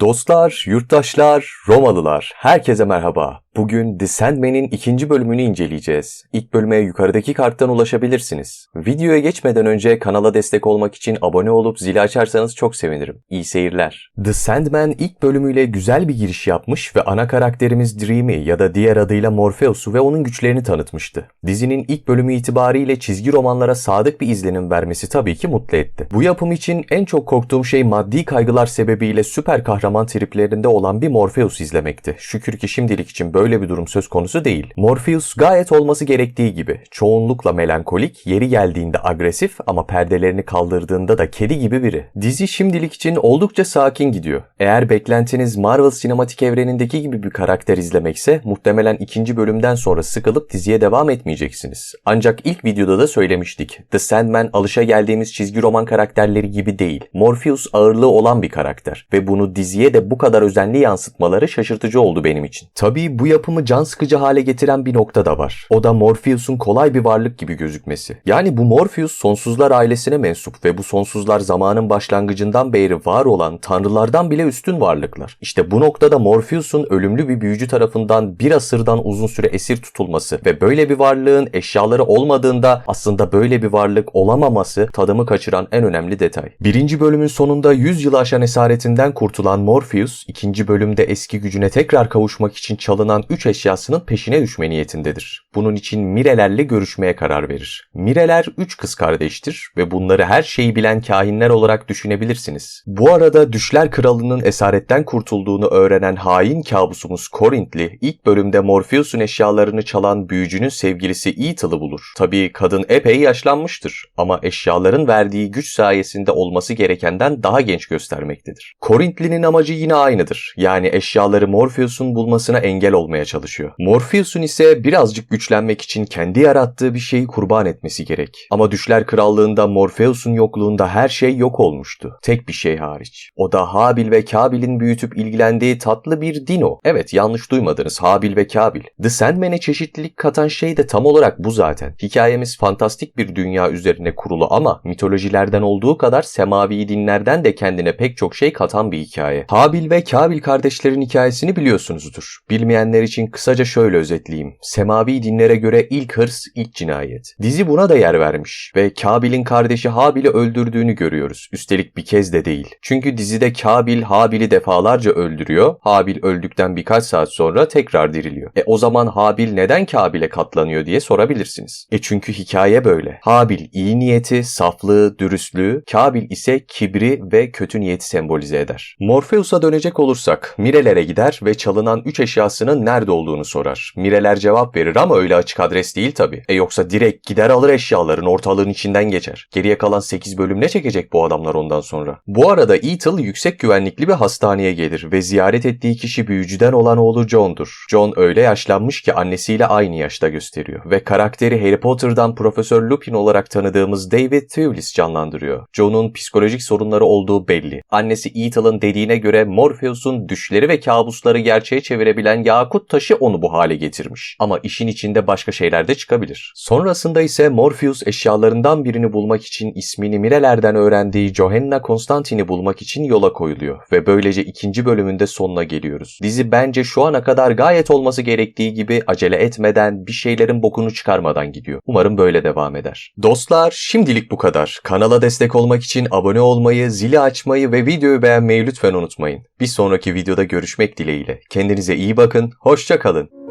Dostlar, yurttaşlar, Romalılar, herkese merhaba. Bugün The Sandman'in ikinci bölümünü inceleyeceğiz. İlk bölüme yukarıdaki karttan ulaşabilirsiniz. Videoya geçmeden önce kanala destek olmak için abone olup zili açarsanız çok sevinirim. İyi seyirler. The Sandman ilk bölümüyle güzel bir giriş yapmış ve ana karakterimiz Dream'i ya da diğer adıyla Morpheus'u ve onun güçlerini tanıtmıştı. Dizinin ilk bölümü itibariyle çizgi romanlara sadık bir izlenim vermesi tabii ki mutlu etti. Bu yapım için en çok korktuğum şey maddi kaygılar sebebiyle süper kahraman triplerinde olan bir Morpheus izlemekti. Şükür ki şimdilik için böyle böyle bir durum söz konusu değil. Morpheus gayet olması gerektiği gibi çoğunlukla melankolik, yeri geldiğinde agresif ama perdelerini kaldırdığında da kedi gibi biri. Dizi şimdilik için oldukça sakin gidiyor. Eğer beklentiniz Marvel sinematik evrenindeki gibi bir karakter izlemekse muhtemelen ikinci bölümden sonra sıkılıp diziye devam etmeyeceksiniz. Ancak ilk videoda da söylemiştik. The Sandman alışa geldiğimiz çizgi roman karakterleri gibi değil. Morpheus ağırlığı olan bir karakter ve bunu diziye de bu kadar özenli yansıtmaları şaşırtıcı oldu benim için. Tabii bu yapımı can sıkıcı hale getiren bir nokta da var. O da Morpheus'un kolay bir varlık gibi gözükmesi. Yani bu Morpheus sonsuzlar ailesine mensup ve bu sonsuzlar zamanın başlangıcından beri var olan tanrılardan bile üstün varlıklar. İşte bu noktada Morpheus'un ölümlü bir büyücü tarafından bir asırdan uzun süre esir tutulması ve böyle bir varlığın eşyaları olmadığında aslında böyle bir varlık olamaması tadımı kaçıran en önemli detay. Birinci bölümün sonunda 100 yıl aşan esaretinden kurtulan Morpheus, ikinci bölümde eski gücüne tekrar kavuşmak için çalınan 3 eşyasının peşine düşme niyetindedir. Bunun için Mirelerle görüşmeye karar verir. Mireler 3 kız kardeştir ve bunları her şeyi bilen kahinler olarak düşünebilirsiniz. Bu arada Düşler Kralı'nın esaretten kurtulduğunu öğrenen hain kabusumuz Korintli ilk bölümde Morpheus'un eşyalarını çalan büyücünün sevgilisi Ethel'ı bulur. Tabii kadın epey yaşlanmıştır ama eşyaların verdiği güç sayesinde olması gerekenden daha genç göstermektedir. Korintli'nin amacı yine aynıdır. Yani eşyaları Morpheus'un bulmasına engel olmaya çalışıyor. Morpheus'un ise birazcık güçlenmek için kendi yarattığı bir şeyi kurban etmesi gerek. Ama Düşler Krallığında Morpheus'un yokluğunda her şey yok olmuştu. Tek bir şey hariç. O da Habil ve Kabil'in büyütüp ilgilendiği tatlı bir dino. Evet yanlış duymadınız Habil ve Kabil. The Sandman'e çeşitlilik katan şey de tam olarak bu zaten. Hikayemiz fantastik bir dünya üzerine kurulu ama mitolojilerden olduğu kadar semavi dinlerden de kendine pek çok şey katan bir hikaye. Habil ve Kabil kardeşlerin hikayesini biliyorsunuzdur. Bilmeyenler için kısaca şöyle özetleyeyim. Semavi dinlere göre ilk hırs, ilk cinayet. Dizi buna da yer vermiş ve Kabil'in kardeşi Habil'i öldürdüğünü görüyoruz. Üstelik bir kez de değil. Çünkü dizide Kabil Habil'i defalarca öldürüyor. Habil öldükten birkaç saat sonra tekrar diriliyor. E o zaman Habil neden Kabil'e katlanıyor diye sorabilirsiniz. E çünkü hikaye böyle. Habil iyi niyeti, saflığı, dürüstlüğü, Kabil ise kibri ve kötü niyeti sembolize eder. Morpheus'a dönecek olursak, Mirelere gider ve çalınan üç eşyasının nerede olduğunu sorar. Mireler cevap verir ama öyle açık adres değil tabi. E yoksa direkt gider alır eşyaların ortalığın içinden geçer. Geriye kalan 8 bölüm ne çekecek bu adamlar ondan sonra? Bu arada Ethel yüksek güvenlikli bir hastaneye gelir ve ziyaret ettiği kişi büyücüden olan oğlu John'dur. John öyle yaşlanmış ki annesiyle aynı yaşta gösteriyor ve karakteri Harry Potter'dan Profesör Lupin olarak tanıdığımız David Thewlis canlandırıyor. John'un psikolojik sorunları olduğu belli. Annesi Ethel'ın dediğine göre Morpheus'un düşleri ve kabusları gerçeğe çevirebilen yakut taşı onu bu hale getirmiş. Ama işin içinde başka şeyler de çıkabilir. Sonrasında ise Morpheus eşyalarından birini bulmak için ismini Mirelerden öğrendiği Johanna Constantine'i bulmak için yola koyuluyor ve böylece ikinci bölümünde sonuna geliyoruz. Dizi bence şu ana kadar gayet olması gerektiği gibi acele etmeden bir şeylerin bokunu çıkarmadan gidiyor. Umarım böyle devam eder. Dostlar şimdilik bu kadar. Kanala destek olmak için abone olmayı, zili açmayı ve videoyu beğenmeyi lütfen unutmayın. Bir sonraki videoda görüşmek dileğiyle. Kendinize iyi bakın, hoşça kalın.